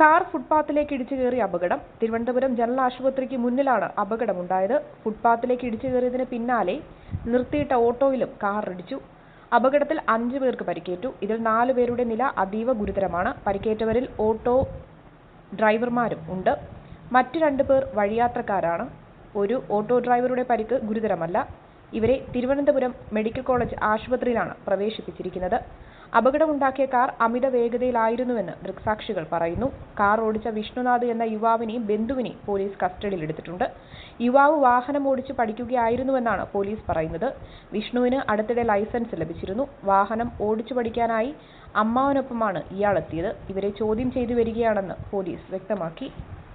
Car ഫുട്പാത്തിലേക്ക് ഇടിച്ചു കയറിയ അപകടം. തിരുവനന്തപുരം ജനറൽ ആശുപത്രിക്ക് മുന്നിലാണ് അപകടമുണ്ടായത്. ഫുട്പാത്തിലേക്ക് ഇടിച്ചു കയറിയതിന് പിന്നാലെ നിർത്തിയിട്ട ഓട്ടോയിലും കാർ ഇടിച്ചു. അപകടത്തിൽ അഞ്ചു പേർക്ക് പരിക്കേറ്റു. ഇതിൽ നാലു പേരുടെ നില അതീവ ഗുരുതരമാണ്. പരിക്കേറ്റവരിൽ ഓട്ടോ ഡ്രൈവർമാരും ഉണ്ട്. മറ്റു രണ്ടു പേർ വഴിയാത്രക്കാരാണ്. ഒരു ഓട്ടോ ഡ്രൈവറുടെ പരിക്ക് ഗുരുതരമല്ല. ഇവരെ തിരുവനന്തപുരം മെഡിക്കൽ കോളേജ് ആശുപത്രിയിലാണ് പ്രവേശിപ്പിച്ചിരിക്കുന്നത്. അപകടമുണ്ടാക്കിയ കാർ അമിത വേഗതയിലായിരുന്നുവെന്ന് ദൃക്സാക്ഷികൾ പറയുന്നു. കാർ ഓടിച്ച വിഷ്ണുനാഥ് എന്ന യുവാവിനെയും ബന്ധുവിനെയും പോലീസ് കസ്റ്റഡിയിലെടുത്തിട്ടുണ്ട്. യുവാവ് വാഹനം ഓടിച്ച് പഠിക്കുകയായിരുന്നുവെന്നാണ് പോലീസ് പറയുന്നത്. വിഷ്ണുവിന് അടുത്തിടെ ലൈസൻസ് ലഭിച്ചിരുന്നു. വാഹനം ഓടിച്ചു പഠിക്കാനായി അമ്മാവനൊപ്പമാണ് ഇയാളെത്തിയത്. ഇവരെ ചോദ്യം ചെയ്തു വരികയാണെന്ന് പോലീസ് വ്യക്തമാക്കി.